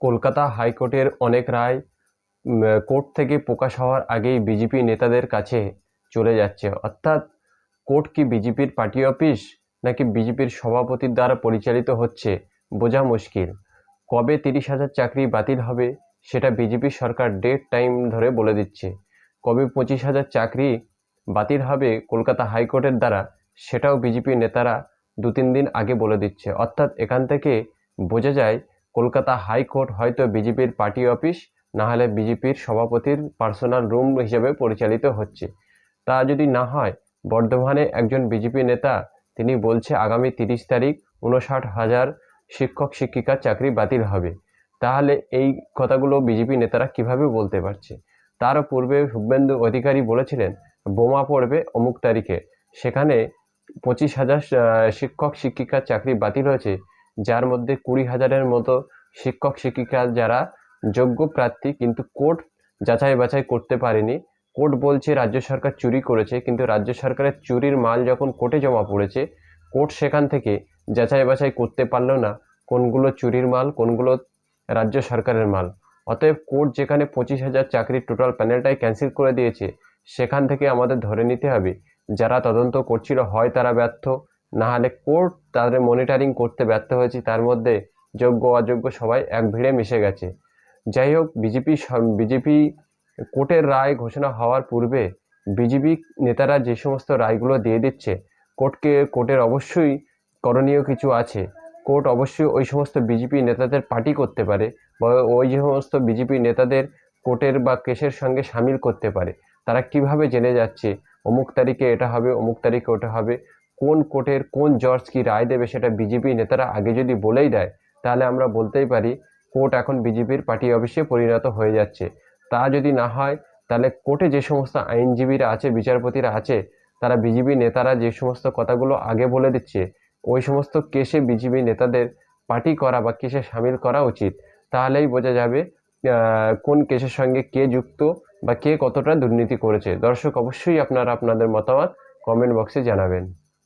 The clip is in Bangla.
কলকাতা হাইকোর্টের অনেক রায় কোর্ট থেকে প্রকাশ হওয়ার আগেই বিজেপি নেতাদের কাছে চলে যাচ্ছে। অর্থাৎ কোর্ট কি বিজেপির পার্টি অফিস নাকি বিজেপির সভাপতির দ্বারা পরিচালিত হচ্ছে, বোঝা মুশকিল। কবে তিরিশ হাজার চাকরি বাতিল হবে সেটা বিজেপি সরকার ডেট টাইম ধরে বলে দিচ্ছে। কবে পঁচিশ হাজার চাকরি বাতিল হবে কলকাতা হাইকোর্টের দ্বারা সেটাও বিজেপি নেতারা দু তিন দিন আগে বলে দিচ্ছে। অর্থাৎ এখান থেকে বোঝা যায় কলকাতা হাইকোর্ট হয়তো বিজেপির পার্টি অফিস, না হলে বিজেপির সভাপতির পার্সোনাল রুম হিসেবে পরিচালিত হচ্ছে। তা যদি না হয়, বর্ধমানে একজন বিজেপি নেতা, তিনি বলছে আগামী তিরিশ তারিখ উনষাট হাজার শিক্ষক শিক্ষিকার চাকরি বাতিল হবে। তাহলে এই কথাগুলো বিজেপি নেতারা কীভাবে বলতে পারছে? তার পূর্বে শুভেন্দু অধিকারী বলেছিলেন, বোমা পড়বে অমুক তারিখে। সেখানে পঁচিশ হাজার শিক্ষক শিক্ষিকার চাকরি বাতিল হয়েছে। যার মধ্যে কুড়ি হাজারের মতো শিক্ষক, শিক্ষিকা যারা যোগ্য প্রার্থী কিন্তু কোর্ট যাচাই বাছাই করতে পারেনি। কোর্ট বলছে, রাজ্য সরকার চুরি করেছে, কিন্তু রাজ্য সরকারের চুরির মাল যখন কোর্টে জমা পড়েছে, কোর্ট সেখান থেকে যাচাই বাছাই করতে পারল না, কোনগুলো চুরির মাল, কোনগুলো রাজ্য সরকারের মাল। অতএব কোর্ট যেখানে পঁচিশ হাজার চাকরির টোটাল প্যানেলটাই ক্যান্সেল করে দিয়েছে, সেখান থেকে আমাদের ধরে নিতে হবে, যারা তদন্ত করছিল হয় তারা ব্যর্থ না হলে কোর্ট তাদের মনিটরিং করতে ব্যর্থ হয়েছে। তার মধ্যে যোগ্য, অযোগ্য সবাই এক ভিড়ে মিশে গেছে। যাই হোক বিজেপি বিজেপি কোর্টের রায় ঘোষণা হওয়ার পূর্বে বিজেপি নেতারা যে সমস্ত রায়গুলো দিয়ে দিচ্ছে, কোর্টকে, কোর্টের অবশ্যই করণীয় কিছু আছে। কোর্ট অবশ্যই ওই সমস্ত বিজেপি নেতাদের পার্টি করতে পারে বা ওই যে সমস্ত বিজেপি নেতাদের কোর্টের বা কেসের সঙ্গে সামিল করতে পারে। তারা কীভাবে জেনে যাচ্ছে, অমুক তারিখে এটা হবে, অমুক তারিখে ওটা হবে কোন কোর্টের কোন জজ কি রায় দেবে সেটা বিজেপি নেতারা আগে যদি বলেই দেয়, তাহলে আমরা বলতেই পারি কোর্ট এখন বিজেপির পার্টি অফিসে পরিণত হয়ে যাচ্ছে। তা যদি না হয়, তাহলে কোর্টে যে সমস্ত আইনজীবীরা আছে, বিচারপতিরা আছে, তারা বিজেপি নেতারা যে সমস্ত কথাগুলো আগে বলে দিচ্ছে, ওই সমস্ত কেসে বিজেপি নেতাদের পার্টি করা বা কেসে সামিল করা উচিত। তাহলেই বোঝা যাবে কোন কেসের সঙ্গে কে যুক্ত বা কে কতটা দুর্নীতি করেছে। দর্শক, অবশ্যই আপনারা আপনাদের মতামত কমেন্ট বক্সে জানাবেন।